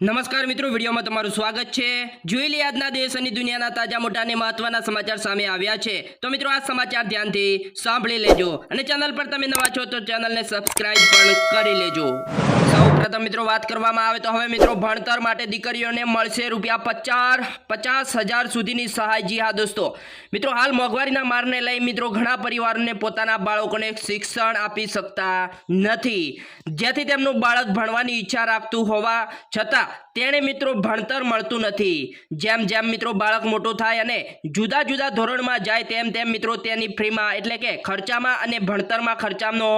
નમસ્કાર મિત્રો, વિડીયોમાં તમારું સ્વાગત છે. જોઈ લે આજના દેશ અને દુનિયાના તાજા મોટા અને મહત્વના સમાચાર સામે આવ્યા છે. તો મિત્રો, આ સમાચાર ધ્યાનથી સાંભળી લેજો અને ચેનલ પર તમે નવા છો તો ચેનલને સબસ્ક્રાઇબ પણ કરી લેજો. પ્રથમ મિત્રો વાત કરવામાં આવે તો હવે મિત્રો ભણતર માટે દીકરીઓને મળશે રૂપિયા પચાસ પચાસ હજાર સુધીની સહાય જી હા દોસ્તો. મિત્રો હાલ મોંઘવારીના મારને લઈ મિત્રો ઘણા પરિવારોને પોતાના બાળકોને શિક્ષણ આપી શકતા નથી. જેથી તેમનું બાળક ભણવાની ઈચ્છા રાખતું હોવા છતાં તેણે મિત્રો ભણતર મળતું નથી. જેમ જેમ મિત્રો બાળક મોટું થાય અને જુદા જુદા ધોરણમાં જાય તેમ તેમ મિત્રો તેની ફ્રીમાં એટલે કે ખર્ચામાં અને ભણતરમાં ખર્ચાનો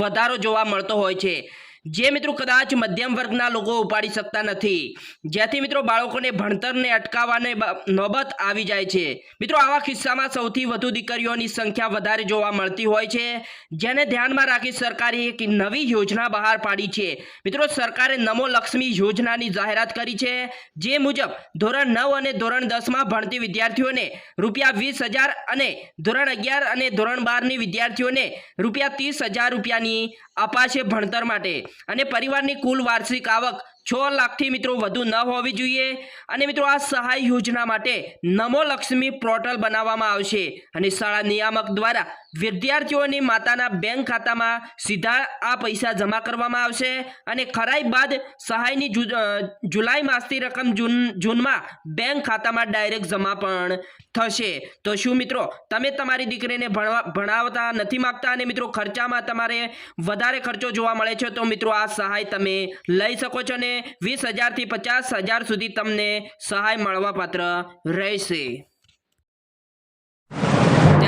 વધારો જોવા મળતો હોય છે. જે મિત્રો કદાચ મધ્યમ વર્ગના લોકો ઉપાડી શકતા નથી. જેથી મિત્રો બાળકોને ભણતરને અટકાવવાને નોબત આવી જાય છે. મિત્રો આવા કિસ્સામાં સૌથી વધુ દીકરીઓની સંખ્યા વધારે જોવા મળતી હોય છે. જેને ધ્યાનમાં રાખી સરકારે એક નવી યોજના બહાર પાડી છે. મિત્રો સરકારે નમો લક્ષ્મી યોજનાની જાહેરાત કરી છે. જે મુજબ ધોરણ નવ અને ધોરણ દસમાં ભણતી વિદ્યાર્થીઓને રૂપિયા વીસ હજાર અને ધોરણ અગિયાર અને ધોરણ બારની વિદ્યાર્થીઓને રૂપિયા ત્રીસ હજાર રૂપિયાની અપાશે ભણતર માટે. અને પરિવારની કુલ વાર્ષિક આવક છ લાખથી મિત્રો વધુ ન હોવી જોઈએ. અને મિત્રો આ સહાય યોજના માટે નમો લક્ષ્મી પોર્ટલ બનાવવામાં આવશે. અને શાળા નિયામક દ્વારા વિદ્યાર્થીઓની માતાના બેંક ખાતામાં સીધા આ પૈસા જમા કરવામાં આવશે અને ખરાઈ બાદ સહાયની જુલાઈ માસની રકમ જૂન, જૂનમાં બેંક ખાતામાં ડાયરેક્ટ જમા પણ થશે. તો શું મિત્રો, તમે તમારી દીકરીને ભણવા, ભણાવતા નથી માગતા અને મિત્રો ખર્ચામાં તમારે વધારે ખર્ચો જોવા મળે છે, તો મિત્રો આ સહાય તમે લઈ શકો છો અને વીસ હજારથી પચાસ હજાર સુધી તમને સહાય મળવાપાત્ર રહેશે.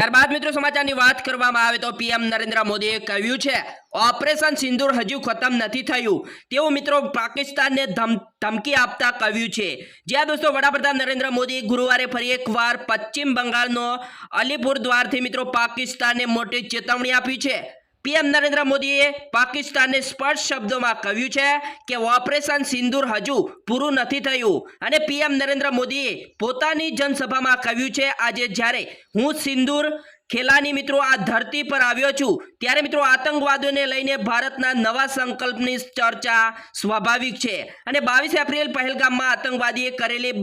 ત્યારબાદ મિત્રો સમાચારની વાત કરવામાં આવે તો પીએમ નરેન્દ્ર મોદીએ કહ્યું છે, ઓપરેશન સિંદૂર હજુ ખતમ નથી થયું. તેવું મિત્રો પાકિસ્તાનને ધમ, ધમકી આપતા કહ્યું છે. જ્યાં દોસ્તો વડાપ્રધાન નરેન્દ્ર મોદી ગુરુવારે ફરી એકવાર પશ્ચિમ બંગાળનો અલીપુર દ્વારથી મિત્રો પાકિસ્તાનને મોટી ચેતવણી આપી છે. પીએમ નરેન્દ્ર મોદીએ પાકિસ્તાનને સ્પષ્ટ શબ્દોમાં કહ્યું છે કે ઓપરેશન સિંદૂર હજુ પૂરું નથી થયું. અને પીએમ નરેન્દ્ર મોદીએ પોતાની જનસભામાં કહ્યું છે, આજે જ્યારે હું સિંદૂર ખેલાની મિત્રો આ ધરતી પર આવ્યો છું, ત્યારે મિત્રો આતંકવાદીઓને લઈને ભારતના નવા સંકલ્પની ચર્ચા સ્વાભાવિક છે. અને બાવીસ એપ્રિલ પહેલગામમાં આતંકવાદીએ કરેલી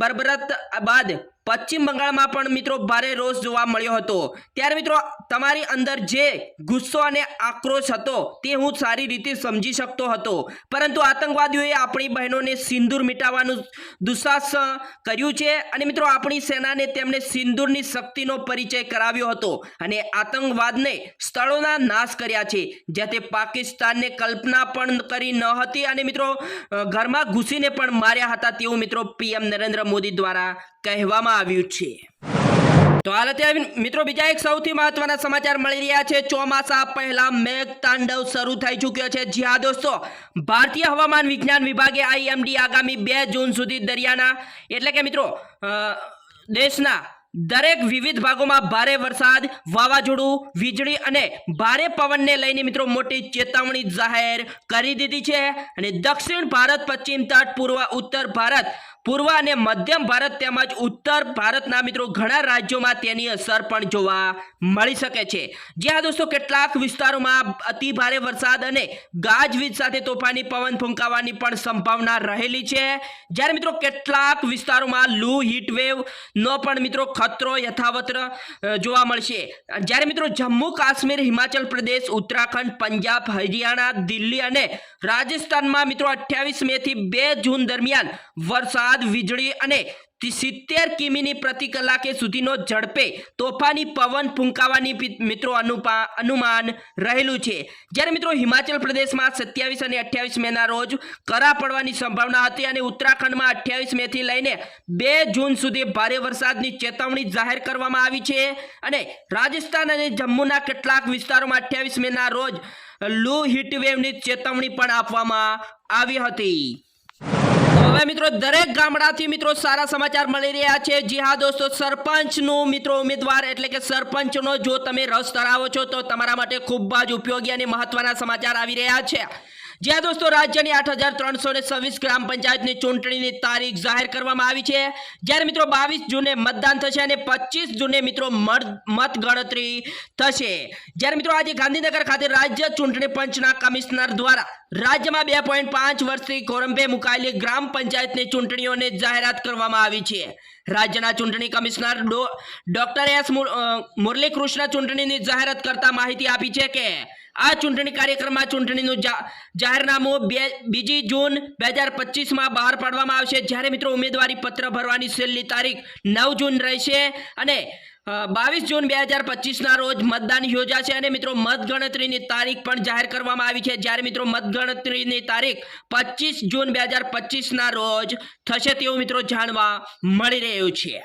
બરબરત બાદ પશ્ચિમ બંગાળમાં પણ મિત્રો ભારે રોષ જોવા મળ્યો હતો. ત્યારે મિત્રો તમારી અંદર જે ગુસ્સો અને આક્રોશ હતો તે હું સારી રીતે સમજી શકતો હતો. પરંતુ આતંકવાદીઓએ આપણી બહેનોને સિંદૂર મિટાવવાનું દુસાહસ કર્યું છે અને મિત્રો આપણી સેનાને તેમણે સિંદૂરની શક્તિનો પરિચય કરાવ્યો હતો અને આતંકવાદને સ્થળોના નાશ કર્યા છે જેથી પાકિસ્તાનને કલ્પના પણ કરી ન હતી અને મિત્રો ઘરમાં ઘૂસીને પણ માર્યા હતા તેવું મિત્રો પીએમ નરેન્દ્ર મોદી દ્વારા કહેવામાં આવ્યું છે. તો હાલ અત્યારે મિત્રો, બીજા એક સૌથી મહત્વના સમાચાર મળી રહ્યા છે. ચોમાસા પહેલા મેઘ તાંડવ શરૂ થઈ ચૂક્યો છે. જી હા, દોસ્તો, ભારતીય હવામાન વિજ્ઞાન વિભાગે આઈએમડી આગામી બે જૂન સુધી દરિયાના, એટલે કે મિત્રો દેશના દરેક વિવિધ ભાગોમાં ભારે વરસાદ, વાવાઝોડું, વીજળી અને ભારે પવનને લઈને મિત્રો મોટી ચેતવણી જાહેર કરી દીધી છે. અને દક્ષિણ ભારત, પશ્ચિમ તટ, પૂર્વ, ઉત્તર ભારત પૂર્વ અને મધ્યમ ભારત તેમજ ઉત્તર ભારતના મિત્રો ઘણા રાજ્યોમાં તેની અસર પણ જોવા મળી શકે છે. જ્યાં દોસ્તો, કેટલાક વિસ્તારોમાં અતિ ભારે વરસાદ અને ગાજવીજ સાથે તોફાની પવન ફૂંકાવાની પણ સંભાવના રહેલી છે. જ્યારે મિત્રો કેટલાક વિસ્તારોમાં લૂ હીટવેવ નો પણ મિત્રો ખતરો યથાવત જોવા મળશે. જ્યારે મિત્રો જમ્મુ કાશ્મીર, હિમાચલ પ્રદેશ, ઉત્તરાખંડ, પંજાબ, હરિયાણા, દિલ્હી અને રાજસ્થાનમાં મિત્રો અઠ્યાવીસ મે થી બે જૂન દરમિયાન વરસાદ વીજળી અને સિત્તેર કિમીની પ્રતિ કલાકે સુધીનો ઝડપે તોફાની પવન ફૂંકાવાની મિત્રો અનુમાન રહેલું છે. જ્યારે મિત્રો હિમાચલ પ્રદેશમાં સત્યાવીસ અને અઠ્યાવીસ મેના રોજ કરા પડવાની સંભાવના હતી અને ઉત્તરાખંડમાં અઠ્યાવીસ મેથી લઈને બે જૂન સુધી ભારે વરસાદની ચેતવણી જાહેર કરવામાં આવી છે અને રાજસ્થાન અને જમ્મુના કેટલાક વિસ્તારોમાં અઠ્યાવીસ મેના રોજ લૂ હીટવેવની ચેતવણી પણ આપવામાં આવી હતી. હવે મિત્રો, દરેક ગામડાથી મિત્રો સારા સમાચાર મળી રહ્યા છે. જી હા દોસ્તો, સરપંચનું મિત્રો ઉમેદવાર એટલે કે સરપંચનો જો તમે રસ ધરાવો છો, તો તમારા માટે ખૂબ જ ઉપયોગી અને મહત્વના સમાચાર આવી રહ્યા છે. જ્યાં દોસ્તો રાજ્યની આઠ ગ્રામ પંચાયતની ચૂંટણીની તારીખ જાહેર કરવામાં આવી છે. જ્યારે મિત્રો બાવીસ જૂને મતદાન થશે અને પચીસ જૂને મિત્રો મત થશે. જ્યારે મિત્રો આજે ગાંધીનગર ખાતે રાજ્ય ચૂંટણી પંચના કમિશનર દ્વારા રાજ્યમાં બે પોઈન્ટ પાંચ વર્ષથી કોરંભે મુકાયેલી ગ્રામ પંચાયતની ચૂંટણીઓને જાહેરાત કરવામાં આવી છે. રાજ્યના ચૂંટણી કમિશનર ડોક્ટર એસ મુરલીકૃષ્ણ ચૂંટણીની જાહેરાત કરતા માહિતી આપી છે કે આ ચૂંટણી કાર્યક્રમમાં ચૂંટણીનું જાહેરનામું બે, બીજી જૂન બે હજાર પચીસમાં બહાર પાડવામાં આવશે. જ્યારે મિત્રો ઉમેદવારી પત્ર ભરવાની છેલ્લી તારીખ નવ જૂન રહેશે અને બાવીસ જૂન બે હજાર પચીસના રોજ મતદાન યોજાશે અને મિત્રો મતગણતરીની તારીખ પણ જાહેર કરવામાં આવી છે. જ્યારે મિત્રો મતગણતરીની તારીખ પચીસ જૂન બે હજાર પચીસના રોજ થશે તેવું મિત્રો જાણવા મળી રહ્યું છે.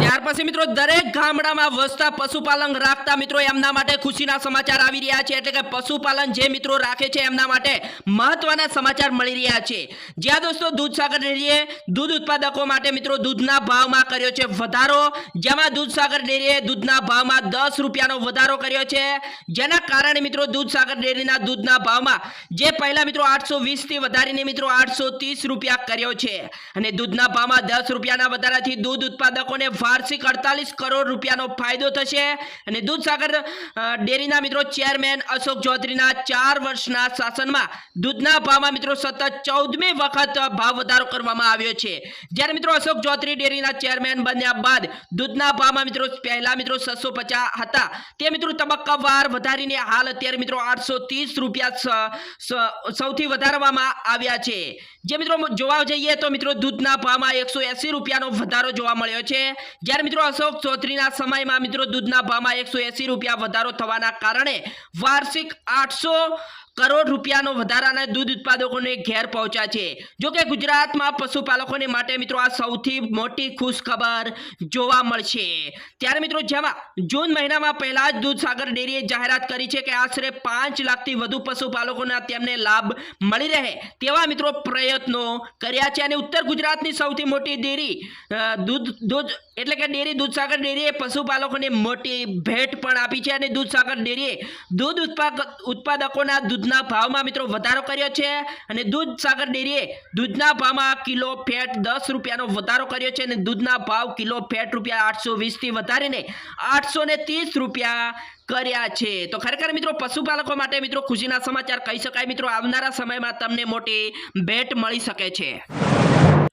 ત્યાર પછી મિત્રો દરેક ગામડામાં વસતા પશુપાલન રાખતા મિત્રો એમના માટે ખુશીના સમાચાર આવી રહ્યા છે. એટલે કે પશુપાલન જે મિત્રો રાખે છે એમના માટે મહત્વના સમાચાર મળી રહ્યા છે. જ્યાં દોસ્તો દૂધસાગર ડેરીએ દૂધ ઉત્પાદકો માટે મિત્રો દૂધના ભાવમાં કર્યો છે વધારો. જેમાં દૂધસાગર ડેરીએ દૂધના ભાવમાં દસ રૂપિયાનો વધારો કર્યો છે. જેના કારણે મિત્રો દૂધસાગર ડેરીના દૂધના ભાવમાં જે પહેલા મિત્રો આઠસો વીસથી વધારીને મિત્રો આઠસો ત્રીસ રૂપિયા કર્યો છે. અને દૂધના ભાવમાં દસ રૂપિયાના વધારાથી દૂધ ઉત્પાદકોને વાર્ષિક અડતાલીસ કરોડ રૂપિયાનો ફાયદો થશે. અને દૂધસાગર ડેરીના મિત્રો ચેરમેન અશોક ચૌધરીના ચાર વર્ષના શાસનમાં દૂધના ભાવમાં મિત્રો સતત ચૌદમી વખત ભાવ વધારો કરવામાં આવ્યો છે. જ્યારે મિત્રો અશોક ચૌધરી ડેરીના ચેરમેન બન્યા બાદ દૂધના ભાવમાં મિત્રો પહેલા મિત્રો છસો પચાસ હતા. તે મિત્રો તબક્કાવાર વધારીને હાલ અત્યારે મિત્રો આઠસો ત્રીસ રૂપિયા સૌથી વધારવામાં આવ્યા છે. જે મિત્રો જોવા જઈએ તો મિત્રો દૂધના ભાવમાં એકસો એસી રૂપિયાનો વધારો જોવા મળ્યો છે. જ્યારે મિત્રો અશોક ચૌધરીના સમયમાં મિત્રો દૂધના ભાવમાં એકસો રૂપિયા વધારો થવાના કારણે વાર્ષિક આઠસો કરોડ રૂપિયાનો વધારાના દૂધ ઉત્પાદકોને ઘેર પહોંચ્યા છે. જો કે ગુજરાતમાં પશુપાલકોને માટે મિત્રો આ સૌથી મોટી ખુશ ખબર જોવા મળશે. ત્યારે મિત્રો જેમાં જૂન મહિનામાં પહેલા જ દૂધસાગર ડેરીએ જાહેરાત કરી છે કે આશરે પાંચ લાખથી વધુ પશુપાલકોના તેમને લાભ મળી રહે તેવા મિત્રો પ્રયત્નો કર્યા છે. અને ઉત્તર ગુજરાતની સૌથી મોટી ડેરી દૂધ દૂધ એટલે કે ડેરી દૂધસાગર ડેરીએ પશુપાલકોને મોટી ભેટ પણ આપી છે. અને દૂધસાગર ડેરીએ દૂધ ઉત્પાદક ઉત્પાદકોના દૂધના ભાવમાં મિત્રો વધારો કર્યો છે અને દૂધસાગર ડેરીએ દૂધના ભાવમાં કિલો ફેટ દસ રૂપિયાનો વધારો કર્યો છે અને દૂધના ભાવ કિલો ફેટ રૂપિયા આઠસો વીસથી વધારીને આઠસો ત્રીસ રૂપિયા કર્યા છે. તો ખરેખર મિત્રો પશુપાલકો માટે મિત્રો ખુશીના સમાચાર કહી શકાય. મિત્રો આવનારા સમયમાં તમને મોટી ભેટ મળી શકે છે.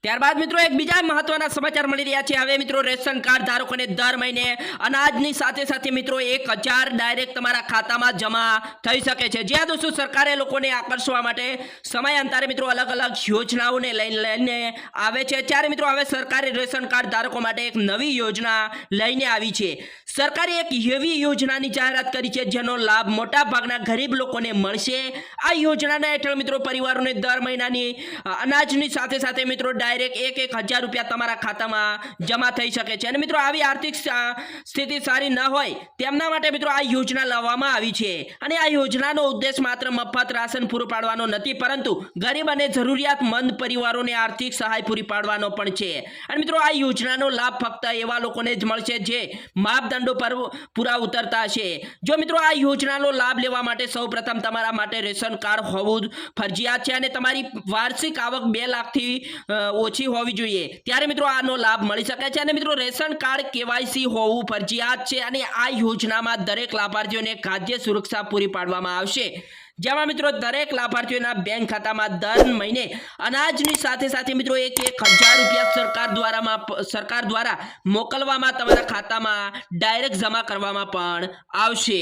ત્યારબાદ મિત્રો એક બીજા મહત્વના સમાચાર મળી રહ્યા છે. હવે મિત્રો રેશન કાર્ડ ધારકોને દર મહિને અનાજની સાથે સાથે મિત્રો એક હજાર ડાયરેક્ટ તમારા ખાતામાં જમા થઈ શકે છે. જ્યાં દોસ્તો સરકારે લોકોને આકર્ષવા માટે સમયાંતરે મિત્રો અલગ અલગ યોજનાઓને લઈને આવે છે. ત્યારે મિત્રો હવે સરકારે રેશન કાર્ડ ધારકો માટે એક નવી યોજના લઈને આવી છે. સરકારે એક એવી યોજનાની જાહેરાત કરી છે જેનો લાભ મોટા ભાગના ગરીબ લોકોને મળશે. આ યોજનાના હેઠળ મિત્રો પરિવારોને દર મહિનાની અનાજની સાથે સાથે મિત્રો ડાયરેક્ટ એક એક હજાર રૂપિયા તમારા ખાતામાં જમા થઈ શકે છે. અને મિત્રો આવી આર્થિક સ્થિતિ સારી ન હોય તેમના માટે મિત્રો આ યોજના લાવવામાં આવી છે. અને આ યોજનાનો ઉદ્દેશ માત્ર મફત રાશન પૂરું પાડવાનો નથી, પરંતુ ગરીબ અને જરૂરિયાતમંદ પરિવારોને આર્થિક સહાય પૂરી પાડવાનો પણ છે. અને મિત્રો આ યોજનાનો લાભ ફક્ત એવા લોકોને જ મળશે જે માપદંડો પર પૂરા ઉતરતા છે. જો મિત્રો, આ યોજનાનો લાભ લેવા માટે સૌપ્રથમ તમારા માટે રેશન કાર્ડ હોવું ફરજિયાત છે અને તમારી વાર્ષિક આવક બે લાખથી ઓછી હોવી જોઈએ. ત્યારે મિત્રો, આનો લાભ મળી શકે છે અને મિત્રો, રેશન કાર્ડ કેવાયસી હોવું ફરજિયાત છે અને આ યોજનામાં દરેક લાભાર્થીઓને ખાદ્ય સુરક્ષા પૂરી પાડવામાં આવશે. જેમાં મિત્રો દરેક લાભાર્થીઓના બેંક ખાતામાં દર મહિને અનાજની સાથે સાથે મિત્રો એક એક હજાર રૂપિયા સરકાર દ્વારામાં સરકાર દ્વારા મોકલવામાં તમારા ખાતામાં ડાયરેક્ટ જમા કરવામાં પણ આવશે.